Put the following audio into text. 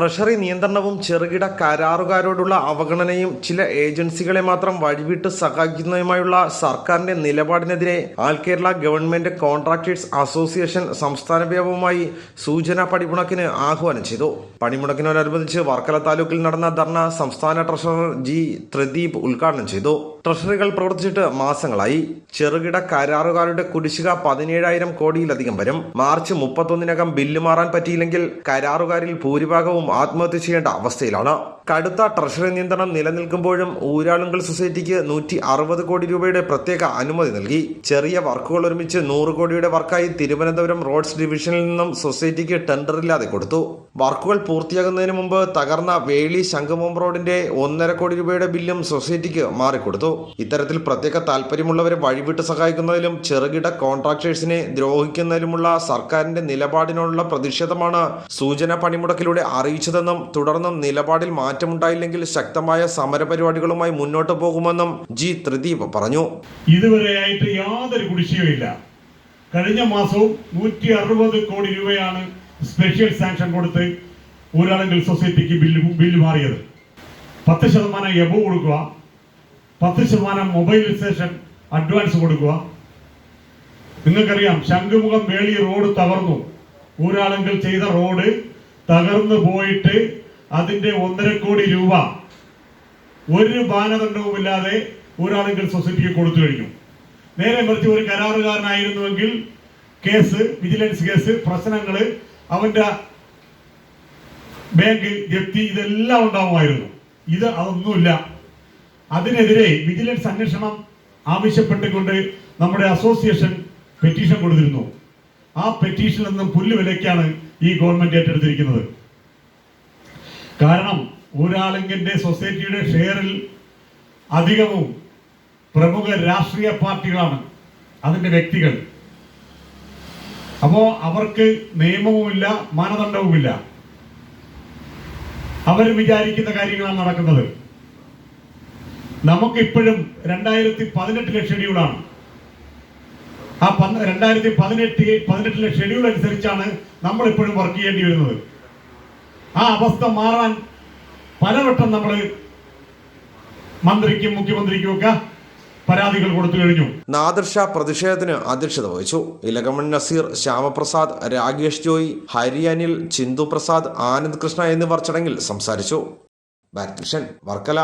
Treasury നിയന്ത്രണവും ചെറുകിട കരാറുകാരോടുള്ള അവഗണനയും ചില ഏജൻസികളെ മാത്രം വഴിവിട്ട് സഹായിക്കുന്നതുമായുള്ള സർക്കാരിന്റെ നിലപാടിനെതിരെ all Kerala government contractors association സംസ്ഥാന വ്യാപകമായി സൂചന പണിമുടക്കിന് ആഹ്വാനം ചെയ്തു. പണിമുടക്കിനോടനുബന്ധിച്ച് വർക്കല താലൂക്കിൽ നടന്ന ധർണ സംസ്ഥാന ട്രഷറർ ജി ത്രിദീപ് ഉദ്ഘാടനം ചെയ്തു. ട്രഷറികൾ പ്രവർത്തിച്ചിട്ട് മാസങ്ങളായി. ചെറുകിട കരാറുകാരുടെ കുടിശ്ശിക പതിനേഴായിരം കോടിയിലധികം വരും. മാർച്ച് മുപ്പത്തൊന്നിനകം ബില്ല് മാറാൻ പറ്റിയില്ലെങ്കിൽ കരാറുകാരിൽ ഭൂരിഭാഗവും ആത്മഹത്യ ചെയ്യേണ്ട അവസ്ഥയിലാണ്. കടുത്ത ട്രഷറി നിയന്ത്രണം നിലനിൽക്കുമ്പോഴും ഊരാളുങ്കൽ സൊസൈറ്റിക്ക് നൂറ്റി അറുപത് കോടി രൂപയുടെ പ്രത്യേക അനുമതി നൽകി. ചെറിയ വർക്കുകൾ ഒരുമിച്ച് നൂറ് കോടിയുടെ വർക്കായി തിരുവനന്തപുരം റോഡ്സ് ഡിവിഷനിൽ നിന്നും സൊസൈറ്റിക്ക് ടെൻഡറില്ലാതെ കൊടുത്തു. വർക്കുകൾ പൂർത്തിയാകുന്നതിന് മുമ്പ് തകർന്ന വേളി ശംഖുമും റോഡിന്റെ ഒന്നര കോടി രൂപയുടെ ബില്ലും സൊസൈറ്റിക്ക് മാറിക്കൊടുത്തു. ഇത്തരത്തിൽ പ്രത്യേക താല്പര്യമുള്ളവരെ വഴിവിട്ട് സഹായിക്കുന്നതിലും ചെറുകിട കോൺട്രാക്ടേഴ്സിനെ ദ്രോഹിക്കുന്നതിലുമുള്ള സർക്കാരിന്റെ നിലപാടിനോടുള്ള പ്രതിഷേധമാണ് സൂചന പണിമുടക്കിലൂടെ അറിയിച്ചതെന്നും തുടർന്നും നിലപാടിൽ മാറ്റമുണ്ടായില്ലെങ്കിൽ ശക്തമായ സമരപരിപാടികളുമായി മുന്നോട്ട് പോകുമെന്നും ജി ത്രിദീപ് പറഞ്ഞു. ഇതുവരെയായിട്ട് യാതൊരു കുടിശ്ശികയില്ല കഴിഞ്ഞ മാസവും നൂറ്റി അറുപത് കോടി രൂപയാണ് സ്പെഷ്യൽ സാങ്ഷൻ കൊടുത്ത് ഊരാളെങ്കിൽ സൊസൈറ്റിക്ക് ബില്ല് ബില്ല് മാറിയത്. പത്ത് ശതമാനം എബോ കൊടുക്കുക. പത്ത് ശതമാനം മൊബൈലൈസേഷൻ അഡ്വാൻസ് കൊടുക്കുക. നിങ്ങൾക്കറിയാം ശംഖുമുഖം വേളി റോഡ് തകർന്നു. ഊരാളുങ്കൽ ചെയ്ത റോഡ് തകർന്നു പോയിട്ട് അതിന്റെ ഒന്നര കോടി രൂപ ഒരു മാനദണ്ഡവുമില്ലാതെ ഊരാളുങ്കൽ സൊസൈറ്റിക്ക് കൊടുത്തു കഴിഞ്ഞു. നേരെ മറിച്ച് ഒരു കരാറുകാരനായിരുന്നുവെങ്കിൽ കേസ് വിജിലൻസ് കേസ് പ്രശ്നങ്ങൾ അവന്റെ ബാങ്ക് ജപ്തി ഇതെല്ലാം ഉണ്ടാവുമായിരുന്നു. ഇത് അതൊന്നുമില്ല. അതിനെതിരെ വിജിലൻസ് അന്വേഷണം ആവശ്യപ്പെട്ടുകൊണ്ട് നമ്മുടെ അസോസിയേഷൻ പെറ്റീഷൻ കൊടുത്തിരുന്നു. ആ പെറ്റീഷനിൽ നിന്നും പുല്ല് വിലയ്ക്കാണ് ഈ ഗവൺമെന്റ് ഏറ്റെടുത്തിരിക്കുന്നത്. കാരണം ഊരാളിങ്കിന്റെ സൊസൈറ്റിയുടെ ഷെയറിൽ അധികവും പ്രമുഖ രാഷ്ട്രീയ പാർട്ടികളാണ് അതിന്റെ വ്യക്തികൾ. അപ്പോൾ അവർക്ക് നിയമവുമില്ല മാനദണ്ഡവുമില്ല. അവർ വിചാരിക്കുന്ന കാര്യങ്ങളാണ് നടക്കുന്നത്. നമുക്കിപ്പോഴും രണ്ടായിരത്തി പതിനെട്ടിലെ ഷെഡ്യൂളാണ്. ആ പന്ത് രണ്ടായിരത്തി പതിനെട്ട് പതിനെട്ടിലെ ഷെഡ്യൂൾ അനുസരിച്ചാണ് നമ്മൾ ഇപ്പോഴും വർക്ക് ചെയ്യേണ്ടി വരുന്നത്. ആ അവസ്ഥ മാറാൻ പലവട്ടം നമ്മൾ മന്ത്രിക്കും മുഖ്യമന്ത്രിക്കും ഒക്കെ പരാതികൾ കൊടുത്തു കഴിഞ്ഞു. നാദർഷ പ്രതിഷേധത്തിന് അധ്യക്ഷത വഹിച്ചു. ഇലകമൺ നസീർ ശ്യാമപ്രസാദ് രാകേഷ് ജോയി ഹരി അനിൽ ചിന്തു പ്രസാദ് ആനന്ദ് കൃഷ്ണ എന്നിവർ ചടങ്ങിൽ സംസാരിച്ചു. വർക്കല.